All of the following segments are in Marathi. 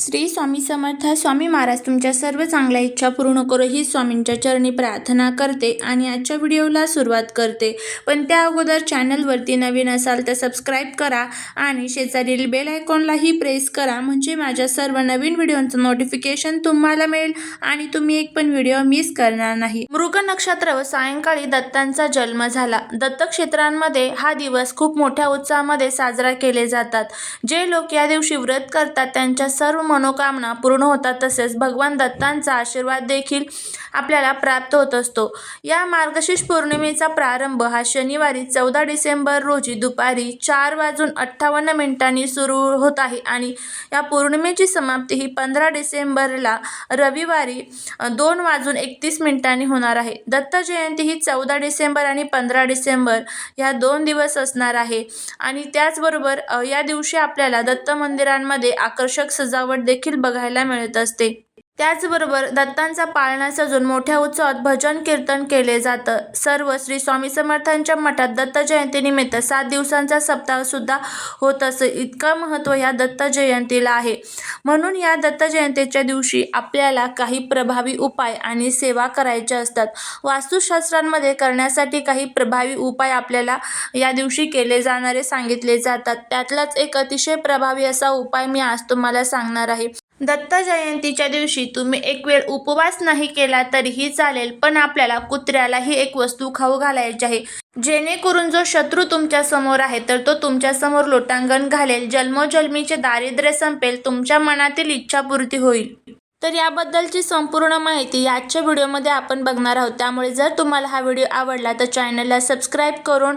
श्री स्वामी समर्थ स्वामी महाराज तुमच्या सर्व चांगल्या इच्छा पूर्ण करो ही स्वामींच्या चरणी प्रार्थना करते आणि आजच्या व्हिडिओला सुरुवात करते. पण त्या अगोदर चॅनलवरती नवीन असाल तर सबस्क्राईब करा आणि शेजारील बेल आयकॉनलाही प्रेस करा म्हणजे माझ्या सर्व नवीन व्हिडिओचं नोटिफिकेशन तुम्हाला मिळेल आणि तुम्ही एक पण व्हिडिओ मिस करणार नाही. मृग नक्षत्र व सायंकाळी दत्तांचा जन्म झाला. दत्तक्षेत्रांमध्ये हा दिवस खूप मोठ्या उत्साहामध्ये साजरा केले जातात. जे लोक या दिवशी व्रत करतात त्यांच्या सर्व मनोकामना पूर्ण होतात तसेच भगवान दत्तांचा आशीर्वाद देखील आपल्याला प्राप्त होत असतो. या मार्गशीर्ष पौर्णिमेचा प्रारंभ हा शनिवारी चौदा डिसेंबर रोजी दुपारी चार वाजून अठ्ठावन्न मिनिटांनी सुरू होत आहे आणि या पौर्णिमेची समाप्ती ही पंधरा डिसेंबरला रविवारी दोन वाजून एकतीस मिनिटांनी होणार आहे. दत्त जयंती ही चौदा डिसेंबर आणि पंधरा डिसेंबर ह्या दोन दिवस असणार आहे आणि त्याचबरोबर या दिवशी आपल्याला दत्त मंदिरांमध्ये आकर्षक सजावट देखील बघायला मिळत असते. त्याचबरोबर दत्तांचा पाळणा सजून मोठ्या उत्सवात भजन कीर्तन केले जातं. सर्व श्री स्वामी समर्थांच्या मठात दत्त जयंतीनिमित्त सात दिवसांचा सप्ताह सुद्धा होत असं इतकं महत्त्व या दत्त जयंतीला आहे. म्हणून या दत्त जयंतीच्या दिवशी आपल्याला काही प्रभावी उपाय आणि सेवा करायच्या असतात. वास्तुशास्त्रांमध्ये करण्यासाठी काही प्रभावी उपाय आपल्याला या दिवशी केले जाणारे सांगितले जातात. त्यातलाच एक अतिशय प्रभावी असा उपाय मी आज तुम्हाला सांगणार आहे. दत्त जयंतीच्या दिवशी तुम्ही एक वेळ उपवास नाही केला तरीही चालेल पण आपल्याला कुत्र्यालाही एक वस्तू खाऊ घालायची आहे. जेणेकरून जो शत्रू तुमच्यासमोर आहे तर तो तुमच्यासमोर लोटांगण घालेल. जन्मोजन्मीचे दारिद्र्य संपेल तुमच्या मनातील इच्छापूर्ती होईल. तर याबद्दलची संपूर्ण माहिती आजच्या व्हिडिओमध्ये आपण बघणार आहोत. त्यामुळे जर तुम्हाला हा व्हिडिओ आवडला तर चॅनलला सबस्क्राईब करून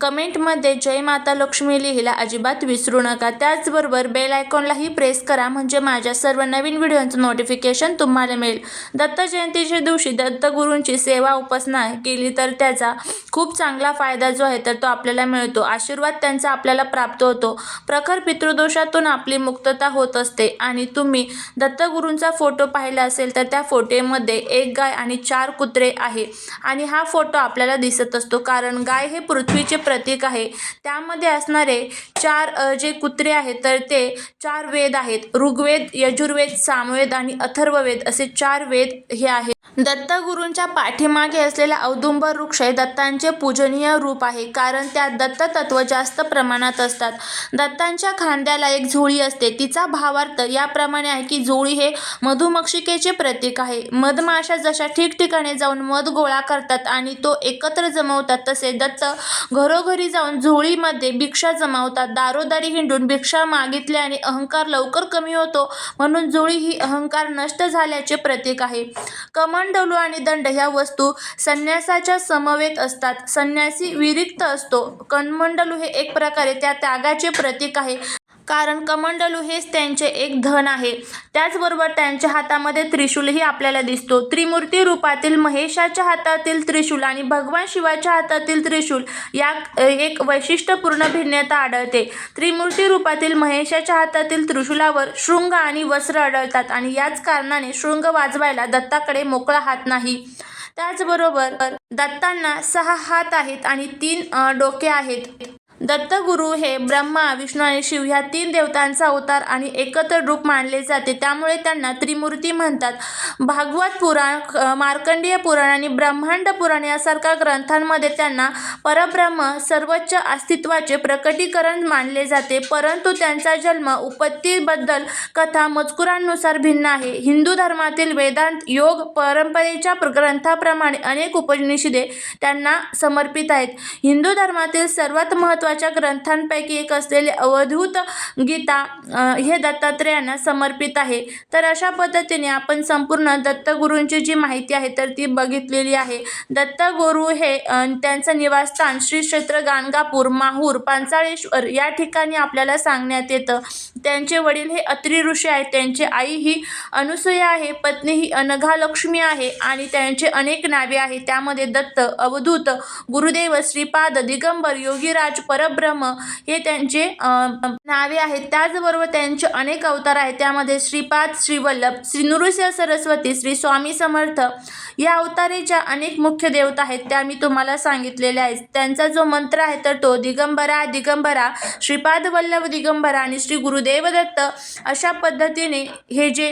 कमेंटमध्ये जय माता लक्ष्मी लिहिला अजिबात विसरू नका. त्याचबरोबर बेल आयकॉनलाही प्रेस करा म्हणजे माझ्या सर्व नवीन व्हिडिओंचं नोटिफिकेशन तुम्हाला मिळेल. दत्त जयंतीच्या दिवशी दत्तगुरूंची सेवा उपासना केली तर त्याचा खूप चांगला फायदा जो आहे तर तो आपल्याला मिळतो. आशीर्वाद त्यांचा आपल्याला प्राप्त होतो. प्रखर पितृदोषातून आपली मुक्तता होत असते आणि तुम्ही दत्तगुरूंचा फोटो पाहिला असेल तर त्या फोटोमध्ये एक गाय आणि चार कुत्रे आहे. आणि हा फोटो आपल्याला दिसत असतो. कारण गाय हे पृथ्वीचे प्रतीक आहे. त्यामध्ये असणारे चार जे कुत्रे आहेत तर ते चार वेद आहेत. ऋग्वेद यजुर्वेद सामवेद आणि अथर्ववेद असे चार वेद हे आहेत. दत्तगुरूंच्या पाठीमागे असलेला औदुंबर वृक्ष हे दत्तांचे पूजनीय रूप आहे कारण त्यात दत्ततत्व जास्त प्रमाणात असतात. दत्तांच्या खांद्याला एक झोळी असते. तिचा भावार्थ याप्रमाणे आहे की झोळी हे मधुमक्षिकेचे प्रतीक आहे. मधमाशा जशा ठिकठिकाणी जाऊन मध गोळा करतात आणि तो एकत्र जमवतात तसे दत्त घरोघरी जाऊन झोळीमध्ये भिक्षा जमावतात. दारोदारी हिंडून भिक्षा मागितल्याने अहंकार लवकर कमी होतो म्हणून झोळी ही अहंकार नष्ट झाल्याचे प्रतीक आहे. कमंडलू आणि दंड ह्या वस्तू संन्यासाच्या समवेत असतात. संन्यासी विरिक्त असतो. कनमंडलू हे एक प्रकारे त्या त्यागाचे प्रतीक आहे. कारण कमंडलू हेच त्यांचे एक धन आहे. त्याचबरोबर त्यांच्या हातामध्ये त्रिशूलही आपल्याला दिसतो. त्रिमूर्ती रूपातील महेशाच्या हातातील त्रिशूल आणि भगवान शिवाच्या हातातील त्रिशूल या एक वैशिष्ट्यपूर्ण भिन्नता आढळते. त्रिमूर्ती रूपातील महेशाच्या हातातील त्रिशूलावर शृंग आणि वस्त्र आढळतात आणि याच कारणाने शृंग वाजवायला दत्ताकडे मोकळा हात नाही. त्याचबरोबर दत्तांना सहा हात आहेत आणि तीन डोके आहेत. दत्तगुरू हे ब्रह्मा विष्णू आणि शिव ह्या तीन देवतांचा अवतार आणि एकत्र रूप मानले जाते. त्यामुळे त्यांना त्रिमूर्ती म्हणतात. भागवत पुराण मार्कंडीय मार्कंडेय पुराण आणि ब्रह्मांड पुराण यासारख्या ग्रंथांमध्ये त्यांना परब्रह्म सर्वोच्च अस्तित्वाचे प्रकटीकरण मानले जाते. परंतु त्यांचा जन्म उपत्तीबद्दल कथा मजकुरांनुसार भिन्न आहे. हिंदू धर्मातील वेदांत योग परंपरेच्या ग्रंथाप्रमाणे अनेक उपनिषदे त्यांना समर्पित आहेत. हिंदू धर्मातील सर्वात महत्त्वाच्या ग्रंथांपैकी एक असलेले अवधूत गीता हे दत्तात्रेयांना समर्पित आहे. तर अशा पद्धतीने आपण संपूर्ण दत्तगुरूंची जी माहिती आहे तर ती बघितलेली आहे. दत्तगुरू हे त्यांचं निवासस्थान श्री क्षेत्र गाणगापूर माहूर पांचाळेश्वर या ठिकाणी आपल्याला सांगण्यात येतं. त्यांचे वडील हे अत्री ऋषी आहेत. त्यांची आई ही अनुसूया आहे पत्नी ही अनघालक्ष्मी आहे आणि त्यांचे अनेक नावे आहेत. त्यामध्ये दत्त अवधूत गुरुदेव श्रीपाद दिगंबर योगीराज पर परब्रह्म हे त्यांचे नावे आहेत. त्याचबरोबर त्यांचे अनेक अवतार आहेत. त्यामध्ये श्रीपाद श्रीवल्लभ श्री नृसिंह सरस्वती श्री स्वामी समर्थ या अवतारेच्या अनेक मुख्य देवता आहेत. त्या मी तुम्हाला सांगितलेल्या आहेत. त्यांचा जो मंत्र आहे तर तो दिगंबरा दिगंबरा श्रीपाद वल्लभ दिगंबरा आणि श्री गुरुदेव दत्त अशा पद्धतीने हे जे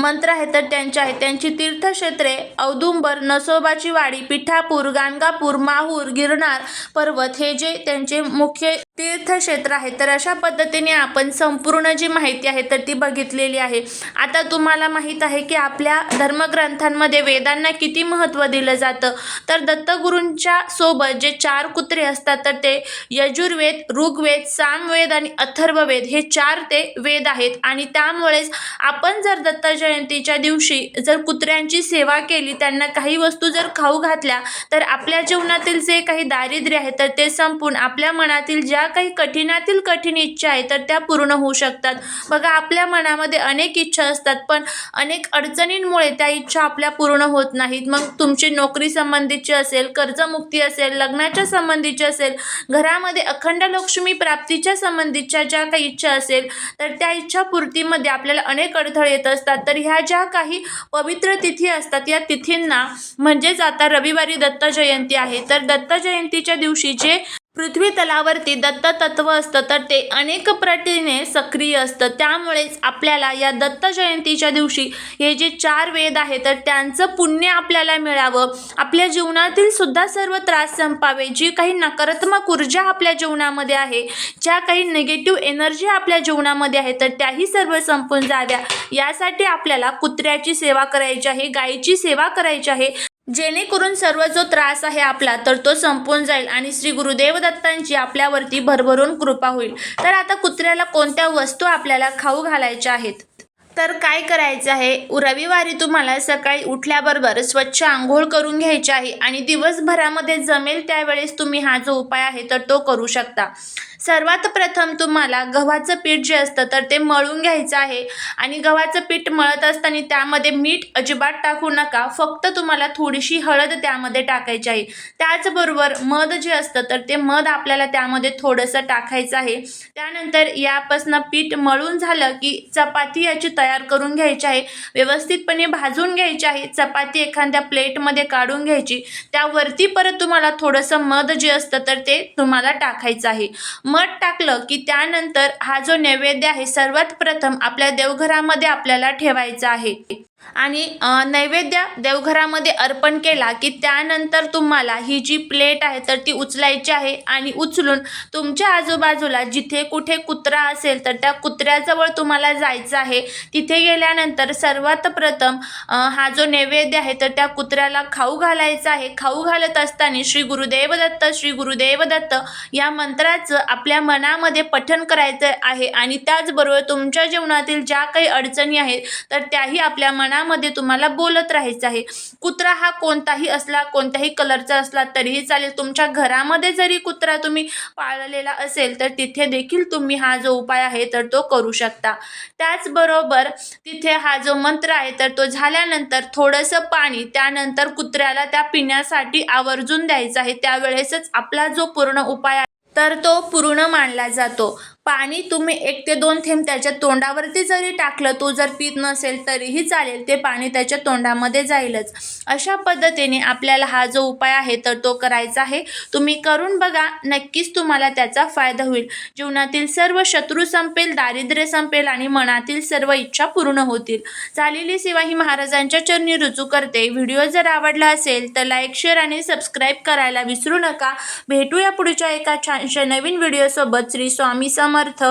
मंत्र आहेत तर त्यांचे आहेत. त्यांची तीर्थक्षेत्रे औदुंबर नसोबाची वाडी पिठापूर गाणगापूर माहूर गिरनार पर्वत हे जे त्यांचे मुख्य तीर्थक्षेत्र आहे. तर अशा पद्धतीने आपण संपूर्ण जी माहिती आहे तर ती बघितलेली आहे. आता तुम्हाला माहीत आहे की आपल्या धर्मग्रंथांमध्ये वेदांना किती महत्त्व दिलं जातं. तर दत्तगुरूंच्या सोबत जे चार कुत्रे असतात तर ते यजुर्वेद ऋग्वेद सामवेद आणि अथर्ववेद हे चार ते वेद आहेत. आणि त्यामुळेच आपण जर दत्त जयंतीच्या दिवशी जर कुत्र्यांची सेवा केली त्यांना काही वस्तू जर खाऊ घातल्या तर आपल्या जीवनातील जे काही दारिद्र्य आहे तर ते संपून आपल्या मनातील ज्या काही कठीणातील कठीण इच्छा आहे तर त्या पूर्ण होऊ शकतात. बघा आपल्या मनामध्ये अनेक इच्छा असतात पण अनेक अडचणींमुळे त्या इच्छा आपल्या पूर्ण होत नाहीत. मग तुमची नोकरी संबंधीची असेल कर्जमुक्ती असेल लग्नाच्या संबंधीची असेल घरामध्ये अखंड लक्ष्मी प्राप्तीच्या संबंधीच्या ज्या काही इच्छा असेल तर त्या इच्छा पूर्तीमध्ये आपल्याला अनेक अडथळे येत असतात. तर ह्या ज्या काही पवित्र तिथी असतात या तिथींना म्हणजेच आता रविवारी दत्त जयंती आहे. तर दत्त जयंतीच्या दिवशी जे पृथ्वी तलावरती दत्ततत्व असतं तर ते अनेक प्रटीने सक्रिय असतं. त्यामुळेच आपल्याला या दत्त जयंतीच्या दिवशी हे जे चार वेद आहे तर त्यांचं पुण्य आपल्याला मिळावं. आपल्या जीवनातील सुद्धा सर्व त्रास संपावे. जी काही नकारात्मक ऊर्जा आपल्या जीवनामध्ये आहे ज्या काही निगेटिव्ह एनर्जी आपल्या जीवनामध्ये आहे तर त्याही सर्व संपून जाव्या. यासाठी आपल्याला कुत्र्याची सेवा करायची आहे गायीची सेवा करायची आहे. जेणेकरून सर्व जो त्रास आहे आपला तर तो संपून जाईल आणि श्री गुरुदेव दत्तांची आपल्यावरती भरभरून कृपा होईल. तर आता कुत्र्याला कोणत्या वस्तू आपल्याला खाऊ घालायच्या आहेत? तर काय करायचं आहे? रविवारी तुम्हाला सकाळी उठल्याबरोबर स्वच्छ आंघोळ करून घ्यायची आहे आणि दिवसभरामध्ये जमेल त्यावेळेस तुम्ही हा जो उपाय आहे तर तो करू शकता. सर्वात प्रथम तुम्हाला गव्हाचं पीठ जे असतं तर ते मळून घ्यायचं आहे आणि गव्हाचं पीठ मळत असताना त्यामध्ये मीठ अजिबात टाकू नका. फक्त तुम्हाला थोडीशी हळद त्यामध्ये टाकायची आहे. त्याचबरोबर मध जे असतं तर ते मध आपल्याला त्यामध्ये थोडंसं टाकायचं आहे. त्यानंतर यापासनं पीठ मळून झालं की चपाती याची तयार तयार करून घ्यायचे आहे. व्यवस्थितपणे भाजून घ्यायची आहे. चपाती एखाद्या प्लेटमध्ये काढून घ्यायची. त्यावरती परत तुम्हाला थोडंसं मध जे असतं तर ते तुम्हाला टाकायचं आहे. मध टाकलं की त्यानंतर हा जो नैवेद्य आहे सर्वात प्रथम आपल्या देवघरामध्ये आपल्याला ठेवायचा आहे. आणि नैवेद्य देवघरामध्ये अर्पण केला की त्यानंतर तुम्हाला ही जी प्लेट आहे तर ती उचलायची आहे आणि उचलून तुमच्या आजूबाजूला जिथे कुठे कुत्रा असेल तर त्या कुत्र्याजवळ तुम्हाला जायचं आहे. तिथे गेल्यानंतर सर्वात प्रथम हा जो नैवेद्य आहे तर त्या कुत्र्याला खाऊ घालायचा आहे. खाऊ घालत असताना श्री गुरुदेव दत्त श्री गुरुदेव दत्त या मंत्राचं आपल्या मनामध्ये पठण करायचं आहे आणि त्याचबरोबर तुमच्या जीवनातील ज्या काही अडचणी आहेत तर त्याही आपल्या मनामध्ये तुम्हाला बोलत राहायचं आहे. कुत्रा हा कोणताही असला कोणत्याही कलरचा असला तरीही चालेल. तुमच्या घरामध्ये जरी कुत्रा तुम्ही पाळलेला असेल तर तिथे देखील तुम्ही हा जो उपाय आहे तर तो करू शकता. त्याचबरोबर तिथे हा जो मंत्र आहे तर तो झाल्यानंतर थोडंसं पाणी त्यानंतर कुत्र्याला त्या पिण्यासाठी आवर्जून द्यायचं आहे. त्यावेळेसच आपला जो पूर्ण उपाय आहे तर तो पूर्ण मानला जातो. पाणी तुम्ही एक ते दोन थेंब त्याच्या तोंडावरती जरी टाकलं तो जर पीत नसेल तरीही चालेल ते पाणी त्याच्या तोंडामध्ये जाईलच. अशा पद्धतीने आपल्याला हा जो उपाय आहे तर तो करायचा आहे. तुम्ही करून बघा नक्कीच तुम्हाला त्याचा फायदा होईल. जीवनातील सर्व शत्रू संपेल दारिद्र्य संपेल आणि मनातील सर्व इच्छा पूर्ण होतील. झालेली सेवा ही महाराजांच्या चरणी रुजू करते. व्हिडिओ जर आवडला असेल तर लाईक शेअर आणि सबस्क्राईब करायला विसरू नका. भेटूया पुढच्या एका छानशा नवीन व्हिडिओसोबत. श्री स्वामी સમર્થ